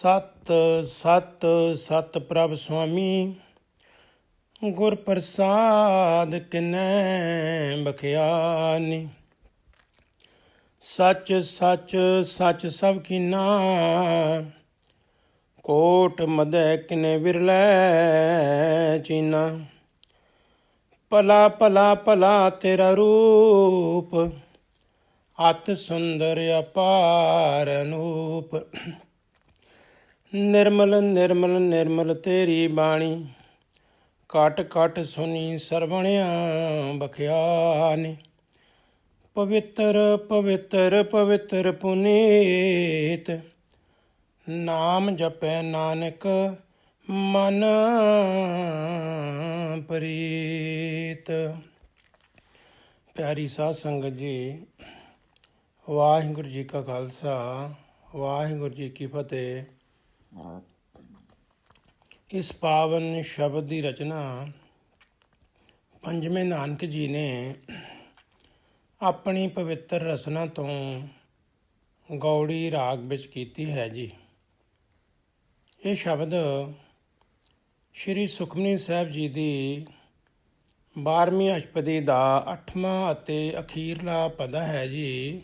ਸਤ ਸਤ ਸਤ ਪ੍ਰਭ ਸੁਆਮੀ, ਗੁਰ ਪ੍ਰਸਾਦ ਕਿਨੈ ਬਖਿਆਨੀ। ਸੱਚ ਸੱਚ ਸੱਚ ਸਭ ਕੀਨਾ, ਕੋਟ ਮਦੈ ਕਿਨੇ ਵਿਰਲੇ ਚੀਨਾ। ਭਲਾ ਭਲਾ ਭਲਾ ਤੇਰਾ ਰੂਪ, ਅਤ ਸੁੰਦਰ ਅਪਾਰ ਅਨੂਪ। ਨਿਰਮਲ ਨਿਰਮਲ ਨਿਰਮਲ ਤੇਰੀ ਬਾਣੀ। ਕਟ ਕਟ ਸੁਣੀ ਸਰਵਣਿਆ ਬਖਿਆਨੀ। ਪਵਿੱਤਰ ਪਵਿੱਤਰ ਪਵਿੱਤਰ ਪੁਨੀਤ। ਨਾਮ ਜਪੈ ਨਾਨਕ, ਮਨ ਪ੍ਰੀਤ। ਪਿਆਰੀ ਸਾਧ ਸੰਗਤ ਜੀ, ਵਾਹਿਗੁਰੂ ਜੀ ਕਾ ਖਾਲਸਾ, ਵਾਹਿਗੁਰੂ ਜੀ ਕੀ ਫਤਿਹ। ਇਸ ਪਾਵਨ ਸ਼ਬਦ ਦੀ ਰਚਨਾ ਪੰਜਵੇਂ ਨਾਨਕ ਜੀ ਨੇ ਆਪਣੀ ਪਵਿੱਤਰ ਰਸਨਾ ਤੋਂ ਗੌੜੀ ਰਾਗ ਵਿੱਚ ਕੀਤੀ ਹੈ ਜੀ। ਇਹ ਸ਼ਬਦ ਸ਼੍ਰੀ ਸੁਖਮਨੀ ਸਾਹਿਬ ਜੀ ਦੀ 12ਵੀਂ ਅਸ਼ਪਦੀ ਦਾ 8ਵਾਂ ਅਤੇ ਅਖੀਰਲਾ ਪਦਾ ਹੈ ਜੀ।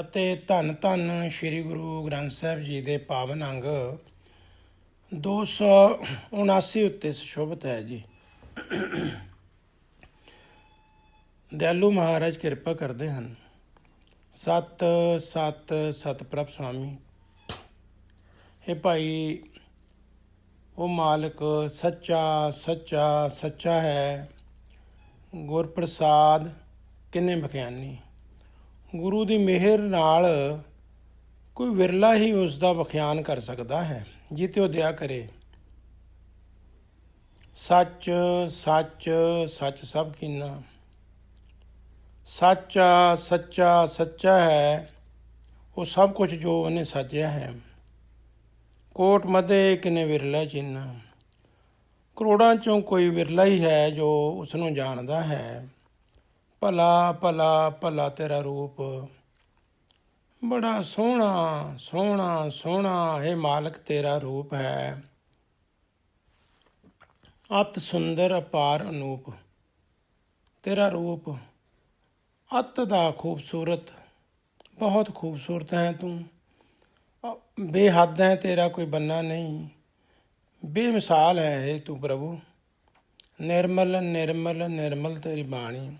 ਅਤੇ ਧੰਨ ਧੰਨ ਸ਼੍ਰੀ ਗੁਰੂ ਗ੍ਰੰਥ ਸਾਹਿਬ ਜੀ ਦੇ ਪਾਵਨ ਅੰਗ 279 ਉੱਤੇ ਸੁਸ਼ੋਭਿਤ ਹੈ ਜੀ। ਦਿਆਲੂ ਮਹਾਰਾਜ ਕਿਰਪਾ ਕਰਦੇ ਹਨ। ਸਤ ਸਤ ਸਤ ਪ੍ਰਭ ਸੁਆਮੀ। ਇਹ ਭਾਈ, ਉਹ ਮਾਲਕ ਸੱਚਾ ਸੱਚਾ ਸੱਚਾ ਹੈ। ਗੁਰ ਪ੍ਰਸਾਦ ਕਿੰਨੇ ਬਖਿਆਨੀ। ਗੁਰੂ ਦੀ ਮਿਹਰ ਨਾਲ ਕੋਈ ਵਿਰਲਾ ਹੀ ਉਸ ਦਾ ਬਖਿਆਨ ਕਰ ਸਕਦਾ ਹੈ, ਜਿਤੇ ਉਹ ਦਇਆ ਕਰੇ। ਸੱਚ ਸੱਚ ਸੱਚ ਸਭ ਕੀਨਾ। ਸੱਚਾ ਸੱਚਾ ਸੱਚਾ ਹੈ, ਉਹ ਸਭ ਕੁਝ ਜੋ ਉਹਨੇ ਸਾਜਿਆ ਹੈ। ਕੋਟ ਮਦੇ ਕਿਨੇ ਵਿਰਲਾ ਚਿੰਨਾ। ਕਰੋੜਾਂ ਚੋਂ ਕੋਈ ਵਿਰਲਾ ਹੀ ਹੈ ਜੋ ਉਸ ਨੂੰ ਜਾਣਦਾ ਹੈ। ਭਲਾ ਭਲਾ ਭਲਾ ਤੇਰਾ ਰੂਪ। ਬੜਾ ਸੋਹਣਾ ਸੋਹਣਾ ਸੋਹਣਾ ਹੈ ਮਾਲਕ ਤੇਰਾ ਰੂਪ ਹੈ। ਅਤ ਸੁੰਦਰ, ਅਪਾਰ ਅਨੂਪ। ਤੇਰਾ ਰੂਪ ਅਤ ਦਾ ਖੂਬਸੂਰਤ, ਬਹੁਤ ਖੂਬਸੂਰਤ ਹੈ ਤੂੰ। ਅ- ਬੇਹੱਦ ਹੈ, ਤੇਰਾ ਕੋਈ ਬੰਨਾ ਨਹੀਂ। ਬੇਮਿਸਾਲ ਹੈ ਇਹ ਤੂੰ ਪ੍ਰਭੂ। ਨਿਰਮਲ ਨਿਰਮਲ ਨਿਰਮਲ ਤੇਰੀ ਬਾਣੀ।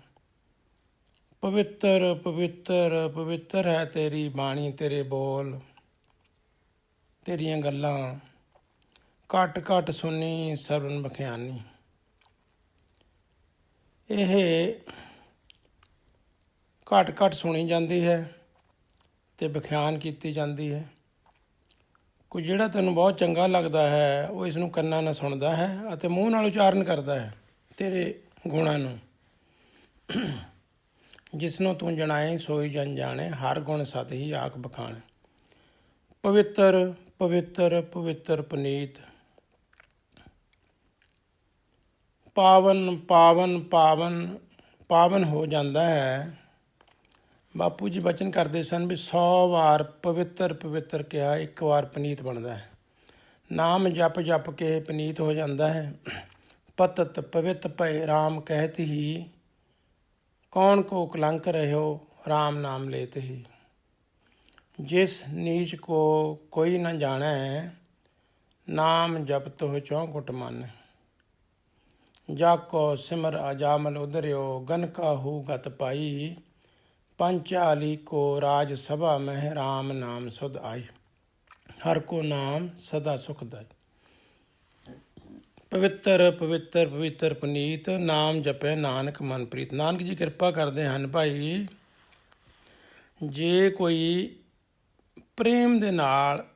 ਪਵਿੱਤਰ ਪਵਿੱਤਰ ਪਵਿੱਤਰ ਹੈ ਤੇਰੀ ਬਾਣੀ, ਤੇਰੇ ਬੋਲ। ਤੇਰੀਆਂ ਗੱਲਾਂ ਘਟ ਘਟ ਸੁਣੀ ਸਰਵਨ ਬਖਿਆਨੀ ਇਹ ਘਟ ਘਟ ਸੁਣੀ ਜਾਂਦੀ ਹੈ ਤੇ ਬਖਿਆਨ ਕੀਤੀ ਜਾਂਦੀ ਹੈ। ਕੋਈ ਜਿਹੜਾ ਤੈਨੂੰ ਬਹੁਤ ਚੰਗਾ ਲੱਗਦਾ ਹੈ, ਉਹ ਇਸ ਨੂੰ ਕੰਨਾਂ ਨਾਲ ਸੁਣਦਾ ਹੈ ਅਤੇ ਮੂੰਹ ਨਾਲ ਉਚਾਰਨ ਕਰਦਾ ਹੈ ਤੇਰੇ ਗੁਣਾਂ ਨੂੰ। ਜਿਸ ਨੂੰ ਤੂੰ ਜਣਾਏ, ਸੋਈ ਜਨ ਜਾਣੇ, ਹਰ ਗੁਣ ਸਤ ਹੀ ਆਖ ਬਖਾਣ। ਪਵਿੱਤਰ ਪਵਿੱਤਰ ਪਵਿੱਤਰ ਪੁਨੀਤ। ਪਾਵਨ ਪਾਵਨ ਪਾਵਨ ਪਾਵਨ ਹੋ ਜਾਂਦਾ ਹੈ। ਬਾਪੂ ਜੀ ਬਚਨ ਕਰਦੇ ਸਨ ਵੀ 100 ਵਾਰ ਪਵਿੱਤਰ ਪਵਿੱਤਰ ਕਿਹਾ, ਇੱਕ ਵਾਰ ਪਨੀਤ ਬਣਦਾ ਹੈ। ਨਾਮ ਜਪ ਜਪ ਕੇ ਪਨੀਤ ਹੋ ਜਾਂਦਾ ਹੈ। ਪਤਤ ਪਵਿੱਤ ਭੈ RAM ਕਹਿਤ ਹੀ ਕੌਣ ਕੋ ਕਲੰਕ ਰਹਿਓ RAM ਨਾਮ ਲੇਤ ਹੀ। ਜਿਸ ਨੀਚ ਕੋ ਕੋਈ ਨਾ ਜਾਣੈ, ਨਾਮ ਜਪਤ ਹੋ ਚੌਂਕਟ ਮਨ। ਜਾ ਕੋ ਸਿਮਰ ਅਜਾਮਲ ਉਧਰਿਓ, ਗਨ ਕਾਹੂ ਗਤ ਪਾਈ। ਪੰਚਾਲੀ ਕੋ ਰਾਜ ਸਭਾ ਮਹਿ ਰਾਮ ਨਾਮ ਸੁਧ ਆਈ। ਹਰ ਕੋ ਨਾਮ ਸਦਾ ਸੁਖਦਾਈ ਪਵਿੱਤਰ ਪਵਿੱਤਰ ਪਵਿੱਤਰ ਪੁਨੀਤ, ਨਾਮ ਜਪੈ ਨਾਨਕ ਮਨਪ੍ਰੀਤ। ਨਾਨਕ ਜੀ ਕਿਰਪਾ ਕਰਦੇ ਹਨ ਭਾਈ, ਜੇ ਕੋਈ ਪ੍ਰੇਮ ਦੇ ਨਾਲ,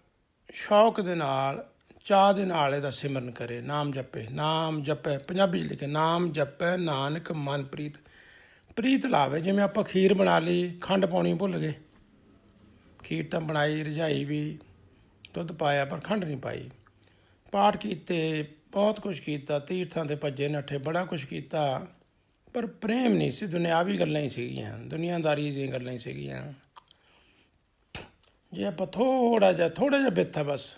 ਸ਼ੌਕ ਦੇ ਨਾਲ ਚਾਹ ਦੇ ਨਾਲ ਇਹਦਾ ਸਿਮਰਨ ਕਰੇ, ਨਾਮ ਜਪੇ ਨਾਮ ਜਪੇ, ਪੰਜਾਬੀ ਚ ਲਿਖੇ, ਨਾਮ ਜਪੈ ਨਾਨਕ ਮਨਪ੍ਰੀਤ। ਪ੍ਰੀਤ ਲਾਵੇ, ਜਿਵੇਂ ਆਪਾਂ ਖੀਰ ਬਣਾ ਲਈ, ਖੰਡ ਪਾਉਣੀ ਭੁੱਲ ਗਏ। ਖੀਰ ਤਾਂ ਬਣਾਈ, ਰਜਾਈ ਵੀ, ਦੁੱਧ ਪਾਇਆ, ਪਰ ਖੰਡ ਨਹੀਂ ਪਾਈ। ਪਾਠ ਕੀਤੇ ਬਹੁਤ ਕੁਝ ਕੀਤਾ, ਤੀਰਥਾਂ ਤੇ ਭੱਜੇ ਨੱਠੇ ਬੜਾ ਕੁਝ ਕੀਤਾ, ਪਰ ਪ੍ਰੇਮ ਨਹੀਂ ਸੀ ਦੁਨਿਆਵੀ ਗੱਲਾਂ ਹੀ ਸੀਗੀਆਂ, ਦੁਨੀਆਦਾਰੀ ਦੀਆਂ ਗੱਲਾਂ ਹੀ ਸੀਗੀਆਂ। ਜੇ ਆਪਾਂ ਥੋੜਾ ਜਿਹਾ ਥੋੜਾ ਜਿਹਾ ਬਿੱਥਾ ਬਸ,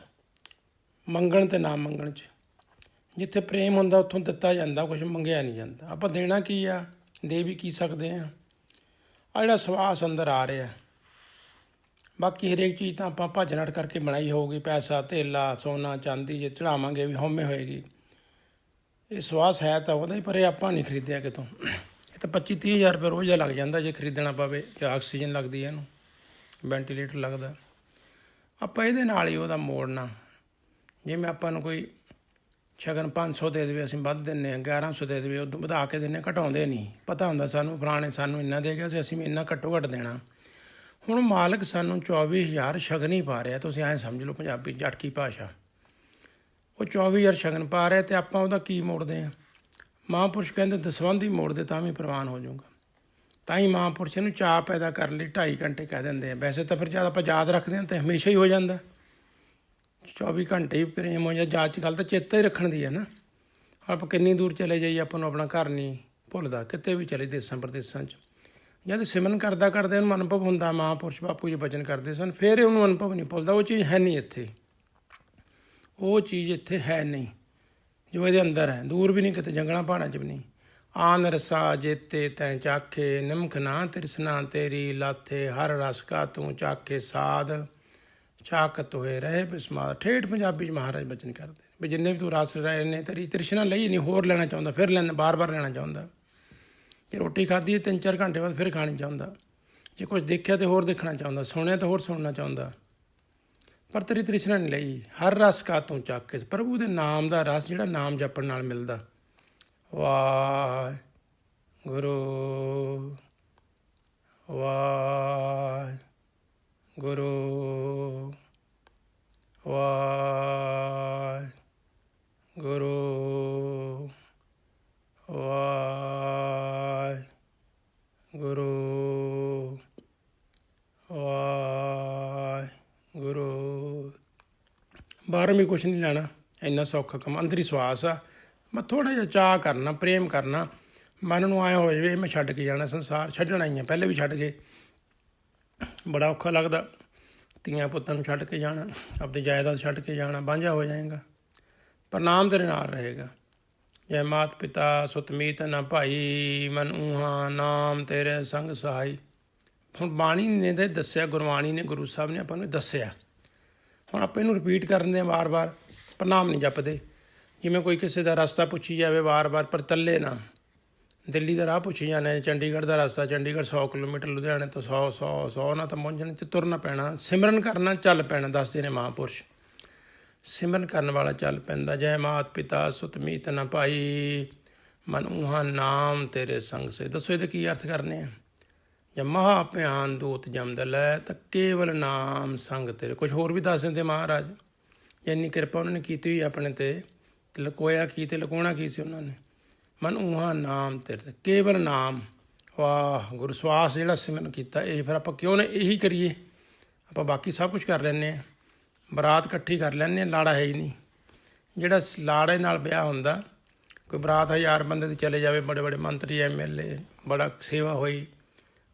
ਮੰਗਣ ਤੇ ਨਾ ਮੰਗਣ ਚ, ਜਿੱਥੇ ਪ੍ਰੇਮ ਹੁੰਦਾ ਉੱਥੋਂ ਦਿੱਤਾ ਜਾਂਦਾ ਕੁਝ ਮੰਗਿਆ ਨਹੀਂ ਜਾਂਦਾ। ਆਪਾਂ ਦੇਣਾ ਕੀ ਆ? ਦੇ ਵੀ ਕੀ ਸਕਦੇ ਆ? ਆ ਜਿਹੜਾ ਸਵਾਸ ਅੰਦਰ ਆ ਰਿਹਾ ਬਾਕੀ ਹਰੇਕ ਚੀਜ਼ ਤਾਂ ਆਪਾਂ ਭੱਜ ਨੱਠ ਕਰਕੇ ਬਣਾਈ ਹੋਊਗੀ, ਪੈਸਾ, ਧੇਲਾ, ਸੋਨਾ, ਚਾਂਦੀ ਜੇ ਚੜਾਵਾਂਗੇ ਵੀ ਹਉਮੈ ਹੋਏਗੀ। ਇਹ ਸਵਾਸ ਹੈ ਤਾਂ ਉਹਦਾ ਹੀ, ਪਰ ਇਹ ਆਪਾਂ ਨਹੀਂ ਖਰੀਦਿਆ ਕਿਤੋਂ। ਇਹ ਤਾਂ 25 30 ਹਜ਼ਾਰ ਰੁਪਏ ਰੋਜ਼ ਦਾ ਲੱਗ ਜਾਂਦਾ, ਜੇ ਖਰੀਦਣਾ ਪਵੇ, ਜਾਂ ਆਕਸੀਜਨ ਲੱਗਦੀ ਹੈ ਇਹਨੂੰ, ਵੈਂਟੀਲੇਟਰ ਲੱਗਦਾ। ਆਪਾਂ ਇਹਦੇ ਨਾਲ ਹੀ ਉਹਦਾ ਮੋੜਨਾ। ਜਿਵੇਂ ਆਪਾਂ ਨੂੰ ਕੋਈ ਸ਼ਗਨ 500 ਦੇ ਦੇਵੇ, ਅਸੀਂ ਵੱਧ ਦਿੰਨੇ ਆ 1100 ਦੇ ਦੇਵੇ, ਉਦੋਂ ਵਧਾ ਕੇ ਦਿੰਨੇ ਘਟਾਉਂਦੇ ਨਹੀਂ। ਪਤਾ ਹੁੰਦਾ ਸਾਨੂੰ, ਫਲਾਣੇ ਸਾਨੂੰ ਇੰਨਾ ਦੇ ਗਿਆ ਸੀ ਅਸੀਂ ਵੀ ਇੰਨਾ ਘੱਟੋ ਘੱਟ ਦੇਣਾ। ਹੁਣ ਮਾਲਕ ਸਾਨੂੰ 24000 ਸ਼ਗਨ ਹੀ ਪਾ ਰਿਹਾ, ਤੁਸੀਂ ਐਂ ਸਮਝ ਲਓ ਪੰਜਾਬੀ ਜਟਕੀ ਭਾਸ਼ਾ। ਉਹ 24000 ਸ਼ਗਨ ਪਾ ਰਿਹਾ ਤੇ ਆਪਾਂ ਉਹਦਾ ਕੀ ਮੋੜਦੇ ਆ? ਮਹਾਂਪੁਰਸ਼ ਕਹਿੰਦੇ ਦਸਵੰਧ ਹੀ ਮੋੜਦੇ ਤਾਂ ਵੀ ਪ੍ਰਵਾਨ ਹੋ ਜਾਊਗਾ। ਤਾਂ ਹੀ ਮਹਾਂਪੁਰਸ਼ ਇਹਨੂੰ ਚਾਹ ਪੈਦਾ ਕਰਨ ਲਈ 2.5 ਘੰਟੇ ਕਹਿ ਦਿੰਦੇ ਆ। ਵੈਸੇ ਤਾਂ ਫਿਰ ਜਦ ਆਪਾਂ ਯਾਦ ਰੱਖਦੇ ਹਾਂ ਤਾਂ ਹਮੇਸ਼ਾ ਹੀ ਹੋ ਜਾਂਦਾ। 24 ਘੰਟੇ ਹੀ ਪ੍ਰੇਮ ਹੋ ਜਾਂ ਜਾਂਚ ਚ ਗੱਲ ਤਾਂ ਚੇਤਾ ਹੀ ਰੱਖਣ ਦੀ ਹੈ ਨਾ। ਆਪਾਂ ਕਿੰਨੀ ਦੂਰ ਚਲੇ ਜਾਈਏ, ਆਪਾਂ ਨੂੰ ਆਪਣਾ ਘਰ ਨਹੀਂ ਭੁੱਲਦਾ। ਕਿਤੇ ਵੀ ਚਲੇ ਦੇਸਾਂ ਪ੍ਰਦੇਸਾਂ 'ਚ। ਜਦ ਸਿਮਰਨ ਕਰਦਾ ਕਰਦੇ ਉਹਨੂੰ ਅਨੁਭਵ ਹੁੰਦਾ ਮਹਾਂਪੁਰਸ਼ ਬਾਪੂ ਜੀ ਬਚਨ ਕਰਦੇ ਸਨ, ਫਿਰ ਉਹਨੂੰ ਅਨੁਭਵ ਨਹੀਂ ਭੁੱਲਦਾ। ਉਹ ਚੀਜ਼ ਹੈ ਨਹੀਂ ਇੱਥੇ। ਉਹ ਚੀਜ਼ ਇੱਥੇ ਹੈ ਨਹੀਂ, ਜੋ ਇਹਦੇ ਅੰਦਰ ਹੈ। ਦੂਰ ਵੀ ਨਹੀਂ, ਕਿਤੇ ਜੰਗਲਾਂ ਪਹਾੜਾਂ 'ਚ ਵੀ ਨਹੀਂ। ਆਨ ਰਸਾ ਜੇਤੇ ਤੈ ਚਾਖੇ, ਨਿਮਖ ਨਾ ਤਿਰਸਨਾ ਤੇਰੀ ਲਾਥੇ, ਹਰ ਰਸ ਕਾ ਤੂੰ ਚਾਖੇ ਸਾਧ। ਚਾਕਤ ਹੋਏ ਰਹੇ ਬਿਸਮਾਰ ਠੇਠ ਪੰਜਾਬੀ ਚ ਮਹਾਰਾਜ ਬਚਨ ਕਰਦੇ ਵੀ ਜਿੰਨੇ ਵੀ ਤੂੰ ਰਸ ਰਹੇ ਨੇ, ਤੇਰੀ ਤ੍ਰਿਸ਼ਨਾ ਲਈ ਨਹੀਂ, ਹੋਰ ਲੈਣਾ ਚਾਹੁੰਦਾ, ਫਿਰ ਲੈਣਾ, ਬਾਰ-ਬਾਰ ਲੈਣਾ ਚਾਹੁੰਦਾ। ਜੇ ਰੋਟੀ ਖਾਧੀ ਹੈ, ਤਿੰਨ ਚਾਰ ਘੰਟੇ ਬਾਅਦ ਫਿਰ ਖਾਣੀ ਚਾਹੁੰਦਾ। ਜੇ ਕੁਝ ਦੇਖਿਆ ਤੇ ਹੋਰ ਦੇਖਣਾ ਚਾਹੁੰਦਾ, ਸੁਣਿਆ ਤੇ ਹੋਰ ਸੁਣਨਾ ਚਾਹੁੰਦਾ। ਪਰ ਤੇਰੀ ਤ੍ਰਿਸ਼ਨਾ ਨਹੀਂ ਲਈ। ਹਰ ਰਸ ਕਾ ਤੂੰ ਚੱਕ ਕੇ ਪ੍ਰਭੂ ਦੇ ਨਾਮ ਦਾ ਰਸ ਜਿਹੜਾ ਨਾਮ ਜਪਣ ਨਾਲ ਮਿਲਦਾ। ਵਾਹ ਗੁਰੂ ਵਾਹ ਗੁਰੂ ਵਾਹ ਗੁਰੂ ਵਾਹ ਗੁਰੂ ਵਾਹ ਗੁਰੂ ਬਾਹਰੋਂ ਵੀ ਕੁਛ ਨਹੀਂ ਲੈਣਾ। ਇੰਨਾ ਸੌਖਾ ਕੰਮ, ਅੰਦਰ ਹੀ ਸਵਾਸ ਆ। ਮੈਂ ਥੋੜਾ ਜਿਹਾ ਚਾਹ ਕਰਨਾ, ਪ੍ਰੇਮ ਕਰਨਾ। ਮਨ ਨੂੰ ਆਇਆ ਹੋ ਜਾਵੇ, ਮੈਂ ਛੱਡ ਕੇ ਜਾਣਾ, ਸੰਸਾਰ ਛੱਡਣਾ ਹੀ ਆ ਪਹਿਲੇ ਵੀ ਛੱਡ ਗਏ। ਬੜਾ ਔਖਾ ਲੱਗਦਾ, ਧੀਆਂ ਪੁੱਤਾਂ ਨੂੰ ਛੱਡ ਕੇ ਜਾਣਾ ਆਪਣੀ ਜਾਇਦਾਦ ਛੱਡ ਕੇ ਜਾਣਾ ਬਾਂਝਾ ਹੋ ਜਾਏਗਾ। ਪਰ ਨਾਮ ਤੇਰੇ ਨਾਲ ਰਹੇਗਾ। ਜੈ ਮਾਤ ਪਿਤਾ ਸੁਤਮੀਤ ਨਾ ਭਾਈ, ਮਨ ਊਹਾ ਨਾਮ ਤੇਰੇ ਸੰਗ ਸਹਾਈ। ਹੁਣ ਬਾਣੀ ਨੇ ਤੇ ਦੱਸਿਆ, ਗੁਰਬਾਣੀ ਨੇ, ਗੁਰੂ ਸਾਹਿਬ ਨੇ ਆਪਾਂ ਨੂੰ ਦੱਸਿਆ। ਹੁਣ ਆਪਾਂ ਇਹਨੂੰ ਰਿਪੀਟ ਕਰਨ ਦੇ ਵਾਰ-ਵਾਰ ਪ੍ਰਣਾਮ ਨਹੀਂ ਜਪਦੇ। ਜਿਵੇਂ ਕੋਈ ਕਿਸੇ ਦਾ ਰਸਤਾ ਪੁੱਛੀ ਜਾਵੇ ਵਾਰ-ਵਾਰ, ਪਰ ਤੱਲੇ ਨਾ। ਦਿੱਲੀ ਦਾ ਰਾਹ ਪੁੱਛੀ ਜਾਂਦੇ ਚੰਡੀਗੜ੍ਹ ਦਾ ਰਸਤਾ, ਚੰਡੀਗੜ੍ਹ 100 ਕਿਲੋਮੀਟਰ, ਲੁਧਿਆਣੇ ਤੋਂ 100 100 100 ਨਾ ਤਾਂ ਪਹੁੰਚਣ ਤੇ ਤੁਰਨਾ ਪੈਣਾ। ਸਿਮਰਨ ਕਰਨਾ ਚੱਲ ਪੈਣਾ ਦੱਸਦੇ ਨੇ ਮਹਾਂਪੁਰਸ਼। ਸਿਮਰਨ ਕਰਨ ਵਾਲਾ ਚੱਲ ਪੈਂਦਾ, ਜੈ ਮਾਤ ਪਿਤਾ ਸੁਤਮੀਤ ਨਾ ਨ ਭਾਈ ਮਨ ਉਹਾ ਨਾਮ ਤੇਰੇ ਸੰਗ ਸੇ। ਦੱਸੋ ਇਹਦੇ ਕੀ ਅਰਥ ਕਰਨੇ ਆ? ਜੇ ਮਹਾ ਭਿਆਨ ਦੂਤ ਜਮਦ ਲੈ, ਤਾਂ ਕੇਵਲ ਨਾਮ ਸੰਗ ਤੇਰੇ। ਕੁਝ ਹੋਰ ਵੀ ਦੱਸ ਦਿੰਦੇ ਮਹਾਰਾਜ। ਇੰਨੀ ਕਿਰਪਾ ਉਹਨਾਂ ਨੇ ਕੀਤੀ ਹੋਈ ਆਪਣੇ ਤੇ ਤੇ ਲਕੋਇਆ ਕੀ ਤੇ ਲਕੋਣਾ ਕੀ ਸੀ ਉਹਨਾਂ ਨੇ। ਮਨ ਉਹਾ ਨਾਮ ਤੇਰੇ ਤੇ। ਕੇਵਲ ਨਾਮ। ਵਾਹ, ਗੁਰੂ ਸਵਾਸ ਜਿਹੜਾ ਸਿਮਰਨ ਕੀਤਾ, ਇਹ ਫਿਰ ਆਪਾਂ ਕਿਉਂ ਨਾ ਇਹੀ ਕਰੀਏ? ਆਪਾਂ ਬਾਕੀ ਸਭ ਕੁਝ ਕਰ ਲੈਂਦੇ ਆ ਬਰਾਤ ਇਕੱਠੀ ਕਰ ਲੈਂਦੇ ਆ ਲਾੜਾ ਹੈ ਹੀ ਨਹੀਂ। ਜਿਹੜਾ ਲਾੜੇ ਨਾਲ ਵਿਆਹ ਹੁੰਦਾ, ਕੋਈ ਬਰਾਤ ਹਜ਼ਾਰ ਬੰਦੇ ਤੇ ਚਲੇ ਜਾਵੇ ਬੜੇ ਬੜੇ ਮੰਤਰੀ ਐਮਐਲਏ ਬੜਾ ਸੇਵਾ ਹੋਈ।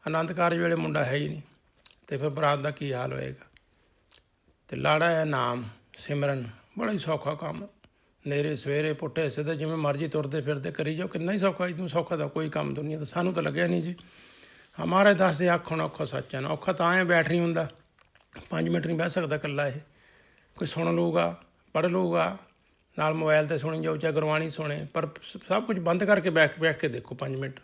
ਆਨੰਦ ਕਾਰਜ ਵੇਲੇ ਮੁੰਡਾ ਹੈ ਹੀ ਨਹੀਂ। ਤੇ ਫਿਰ ਬਰਾਤ ਦਾ ਕੀ ਹਾਲ ਹੋਏਗਾ? ਤੇ ਲਾੜਾ ਹੈ ਨਾਮ, ਸਿਮਰਨ, ਬੜਾ ਹੀ ਸੌਖਾ ਕੰਮ। ਨੇਰੇ, ਸਵੇਰੇ, ਪੁੱਠੇ, ਸਿੱਧੇ, ਜਿਵੇਂ ਮਰਜ਼ੀ ਤੁਰਦੇ ਫਿਰਦੇ ਕਰੀ ਜਾਓ, ਕਿੰਨਾ ਹੀ ਸੌਖਾ ਇਦੋਂ ਸੌਖਾ ਦਾ ਕੋਈ ਕੰਮ ਦੁਨੀਆ ਦਾ ਸਾਨੂੰ ਤਾਂ ਲੱਗਿਆ ਨਹੀਂ ਜੀ। ਹਮਾਰੇ ਦੱਸਦੇ ਆਖਣ ਔਖਾ ਸੱਚ ਹੈ ਨਾ, ਔਖਾ ਤਾਂ ਐ ਬੈਠ ਨਹੀਂ ਹੁੰਦਾ। 5 ਮਿੰਟ ਨਹੀਂ ਬਹਿ ਸਕਦਾ ਇਕੱਲਾ ਇਹ। ਕੋਈ ਸੁਣ ਲਊਗਾ, ਪੜ੍ਹ ਲਊਗਾ, ਨਾਲ ਮੋਬਾਈਲ ਤੇ ਸੁਣੀ ਜਾਊ, ਚਾਹੇ ਗੁਰਬਾਣੀ ਸੁਣੇ, ਪਰ ਸਭ ਕੁਝ ਬੰਦ ਕਰਕੇ ਬੈਠ ਬੈਠ ਕੇ ਦੇਖੋ 5 ਮਿੰਟ।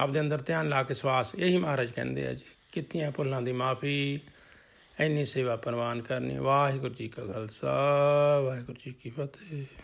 ਆਪਦੇ ਅੰਦਰ ਧਿਆਨ ਲਾ ਕੇ ਸਵਾਸ, ਇਹੀ ਮਹਾਰਾਜ ਕਹਿੰਦੇ ਆ ਜੀ, ਕੀਤੀਆਂ ਭੁੱਲਾਂ ਦੀ ਮਾਫੀ, ਇੰਨੀ ਸੇਵਾ ਪ੍ਰਵਾਨ ਕਰਨੀ। ਵਾਹਿਗੁਰੂ ਜੀ ਕਾ ਖਾਲਸਾ, ਵਾਹਿਗੁਰੂ ਜੀ ਕੀ ਫਤਿਹ।